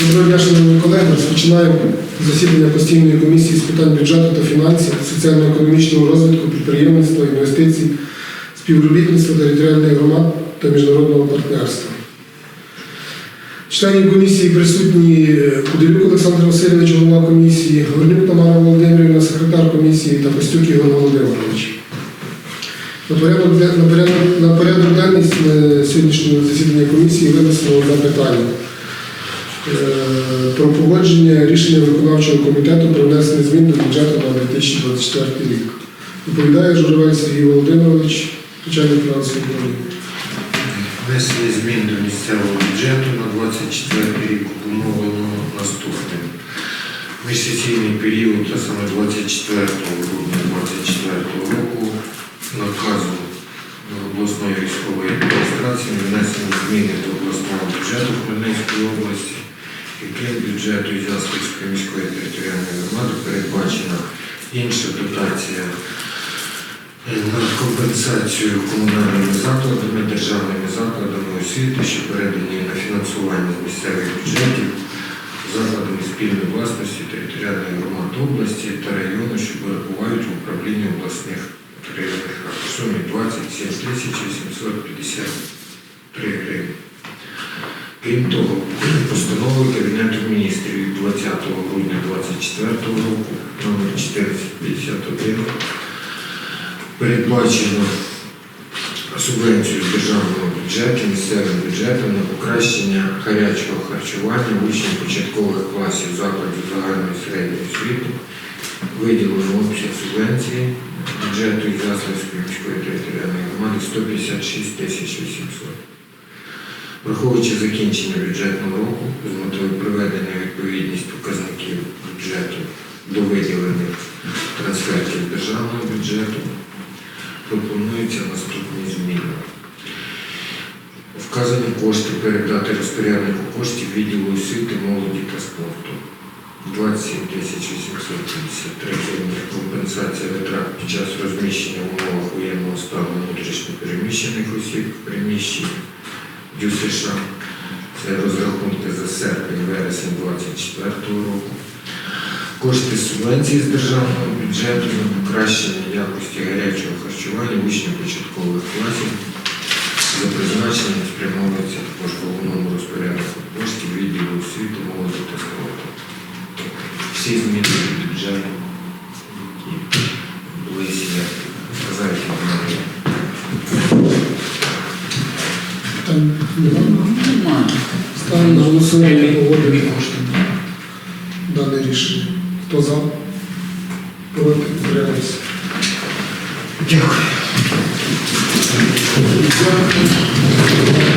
Доброго дня, шановні колеги. Розпочинаємо засідання постійної комісії з питань бюджету та фінансів, соціально-економічного розвитку, підприємництва, інвестицій, співробітництва територіальних громад та міжнародного партнерства. Членів комісії присутні Куделюк Олександр Васильович, голова комісії, Горнюк Тамара Володимирівна, секретар комісії та Костюк Ігор Володимирович. На порядок, на порядок, на порядок денний е, сьогоднішнього засідання комісії винесено одне питання. Е, Про погодження рішення виконавчого комітету про внесення змін до бюджету на 2024 рік. Доповідає Журавель Сергій Володимирович, начальник фінансової управління. Внесення змін до місцевого бюджету на 24 рік обумовлено наступним. Місяційний період, а саме 24 грудня 24 року, наказом обласної військової адміністрації внесені зміни до обласного бюджету Хмельницької області, яким бюджету Ізяславської міської територіальної громади передбачена інша дотація на компенсацію комунальними закладами, державними закладами освіти, що передані на фінансування місцевих бюджетів, закладами спільної власності територіальної громад області та району, що перебувають в управлінні обласних районних рад у сумі 27 тисяч 853 гривень. Крім того, постановою 2004 року номер 451 передбачено субвенцію з державного бюджету, місцевим бюджетом на покращення гарячого харчування учнів початкових класів закладів загальної середньої освіти, виділено обсяг субвенції бюджету і Заслівської міської територіальної громади 156 800. Враховуючи закінчення бюджетного року з метою до виділених трансфертів державного бюджету, пропонуються наступні зміни. Вказані кошти передати розпоряднику коштів відділу освіти, молоді та спорту. 27 853 гривні компенсація витрат під час розміщення в умовах воєнного стану внутрішньопереміщених осіб в приміщенні ДЮСШ. Це розрахунки за серпень-вересень 2024 року. Кошти субвенції з державного бюджету на покращення якості гарячого харчування учнів початкових класів за призначенням спрямовується також головному розпорядку коштів відділу освіти, молоді та спорту. Всі зміни до бюджету, які були сказати, ставимо на голосування Спільні кошти. дане рішення. Хто за? Проти? Дякую. Дякую.